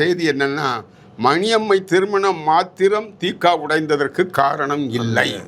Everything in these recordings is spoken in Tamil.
செய்தி என்னன்னா மணியம்மை திருமணம் மாத்திரம் தீக்கா உடைந்ததற்கு காரணம் இல்லை.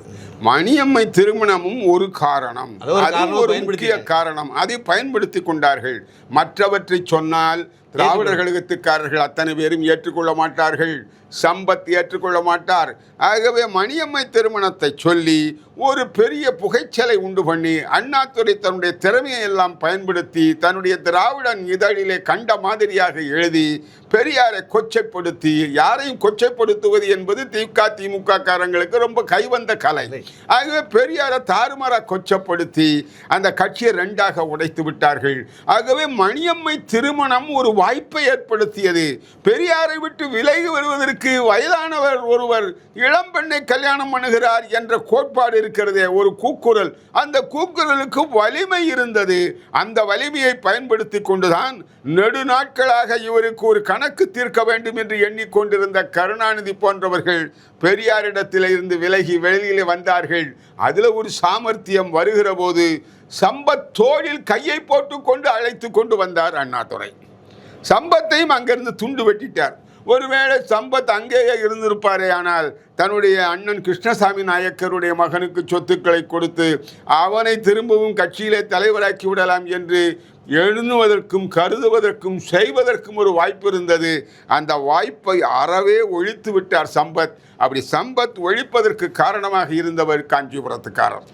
மணியம்மை திருமணமும் ஒரு காரணம். அது ஒரு முக்கிய. காரணம். அதை பயன்படுத்தி கொண்டார்கள். மற்றவற்றை சொன்னால் திராவிடர் கழகத்துக்காரர்கள் அத்தனை பேரும் ஏற்றுக்கொள்ள மாட்டார்கள். சம்பத் ஏற்றுக்கொள்ள மாட்டார். ஆகவே மணியம்மை திருமணத்தை சொல்லி ஒரு பெரிய புகைச்சலை உண்டு பண்ணி அண்ணாத்துறை தன்னுடைய திறமையை எல்லாம் பயன்படுத்தி தன்னுடைய திராவிடன் இதழிலே கண்ட மாதிரியாக எழுதி பெரியாரை கொச்சைப்படுத்தி யாரையும் கொச்சைப்படுத்துவது என்பது திக திமுக காரங்களுக்கு ரொம்ப கைவந்த கலை. ஆகவே பெரியாரை தாறுமாறா கொச்சப்படுத்தி அந்த கட்சியை ரெண்டாக உடைத்து விட்டார்கள். ஆகவே மணியம்மை திருமணம் ஒரு வாய்ப்பை ஏற்படுத்தியது. பெரியாரை விட்டு விலகி வருவதற்கு வயதானவர் ஒருவர் இளம்பெண்ணை கல்யாணம் பண்ணுகிறார் என்ற கோட்பாடு இருக்கிறதே ஒரு கூக்குரல். அந்த கூக்குரலுக்கு வலிமை இருந்தது. அந்த வலிமையை பயன்படுத்தி கொண்டுதான் நெடுநாட்களாக இவருக்கு ஒரு கணக்கு தீர்க்க வேண்டும் என்று எண்ணிக்கொண்டிருந்த கருணாநிதி போன்றவர்கள் பெரியாரிடத்தில் இருந்து விலகி வெளியிலே வந்தார்கள். அதில் ஒரு சாமர்த்தியம் வருகிற போது சம்பத் தோளில் கையை போட்டுக்கொண்டு அழைத்து கொண்டு வந்தார் அண்ணாதுரை. சம்பத்தையும் அங்கிருந்து துண்டு வெட்டிட்டார். ஒருவேளை சம்பத் அங்கேயே இருந்திருப்பாரே ஆனால் தன்னுடைய அண்ணன் கிருஷ்ணசாமி நாயக்கருடைய மகனுக்கு சொத்துக்களை கொடுத்து அவனை திரும்பவும் கட்சியிலே தலைவராக்கி விடலாம் என்று எழுதுவதற்கும் கருதுவதற்கும் செய்வதற்கும் ஒரு வாய்ப்பு இருந்தது. அந்த வாய்ப்பை அறவே ஒழித்து விட்டார் சம்பத். அப்படி சம்பத் ஒழிப்பதற்கு காரணமாக இருந்தவர் காஞ்சிபுரத்துக்காரர்.